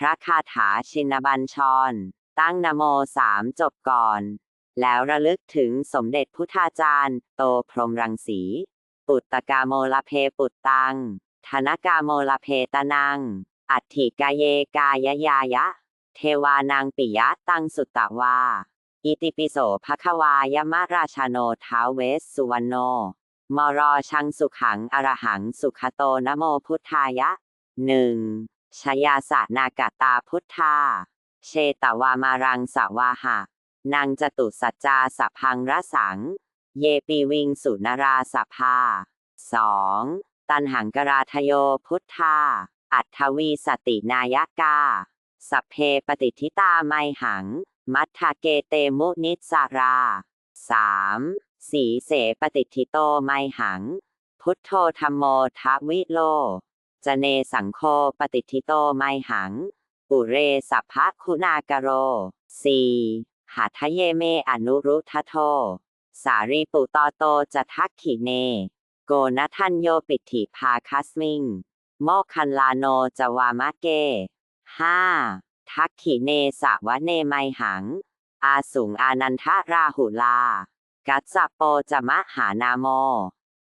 พระคาถาชินบัญชร ตั้งนโมสามจบก่อน แล้วระลึกถึงสมเด็จพุทธาจารย์ โตพรหมรังสี ปุตตกาโมลเพปุตตัง ธนกาโมลเพตนัง อัตถิกาเยกายยายะ เทวานางปิยะตังสุตตวา อิติปิโสภควายมาราชโนท้าวเวสสุวรรณโน มรอชังสุขังอรหังสุขโตนโมพุทธายะหนึ่ง ชยาสะนากตาพุทธา เชตวามารังสวาหะนางจตุสัจจาสพังระสัง เยปีวิงสุนราสภาสองตันหังกราทโยพุทธา อัทวีสตินายกา สัพเพปฏิทิตาไมหัง มัทธเกเตมุนิสาราสามสีเสปฏิทิโตไมหัง พุทโธธรรมโมทวิโล จเนสังโฆปฏิทิโตไมหังปุเรสัพพะคุณากโรสีหาทะเยเมอนุรุทโท สารีปุตโตจะทักขิเน โกนทันโยปิถิภาคัสมิง โมคันลาโนจวามะเกห้าทักขิเนสาวะเนไมหัง อาสุงอานันทราหุลา กัจจโปจะมะหานาโม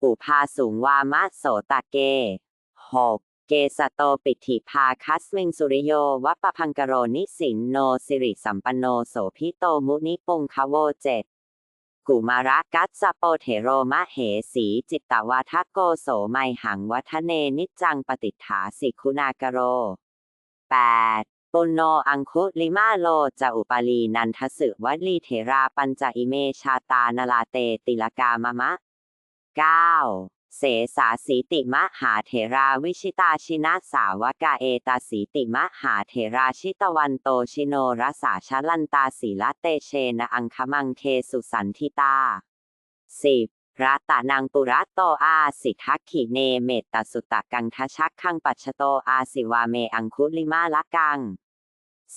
อุพาสุงวามะโสตะเก หกเกสโตปิถิภาคัสมิงสุริโยวัปปพังกโรนิสินโนสิริสัมปันโนโสพิโตมุนิปุงคโวเจตกุมาระกัสสโปเทโรมะเหสีจิตตวาทโกโสไมหังวัฒเนนิจังปฏิฐาสิคุณากโร 8. ปุณโนอังคุลิมาโลจะอุปาลีนันทสึวัลีเถราปัญจอิเมชาตานลาเตติลกามะมะ 9. เสสาสีติมหาเถราวิชิตาชินาสาวกาเอตาสีติมหาเถราชิตวันโตชิโนรสาชลันตาสีละเตเชนะอังคมังเคสุสันทิตา 10. รัตตนังปุระโตอาสิทักขิเนเมตตสุตกังทชักขังปัชโตอาสิวาเมอังคุลิมาละกัง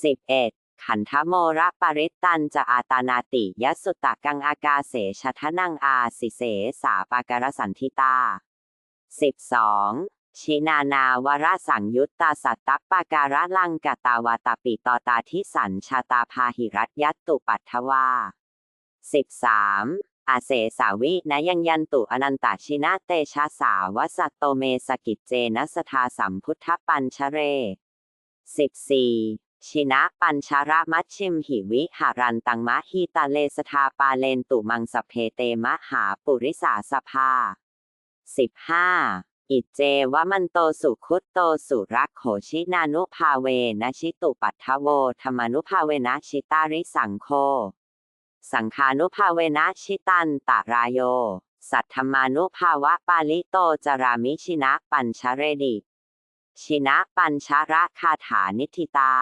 11. ขันธโมระปริตตันจะอาตานาติยสุตตะกังอากาเสชทนังอาสิเสสาปาการสันทิตา 12. ชินานาวรสังยุตตาสัตตปาการะลังกตาวาตาปิตตาทิสันชาตาพาหิรัตยัตตุปัทวา 13. อาเสสาวินยังยันตุอนันตชินาเตชะสาวสัตโตเมสกิจเจนะสทาสัมพุทธปัญชเร 14. ชินะปัญชาระมัชชิมหิวิหารันตังมะฮีตาเลสทาปาเลนตุมังสเพเตมะหาปุริสาสภา 15. อิเจวมันโตสุคุตโตสุรักโขชินานุภาเวนะชิตุปัททโวธรรมานุภาเวนะชิตาริสังโฆสังคานุภาเวนะชิตันตารายโย สัทธมานุภาวะปาลิโตจารามิชินะปัญชเรดิ ชินะปัญชระคาถานิธิตา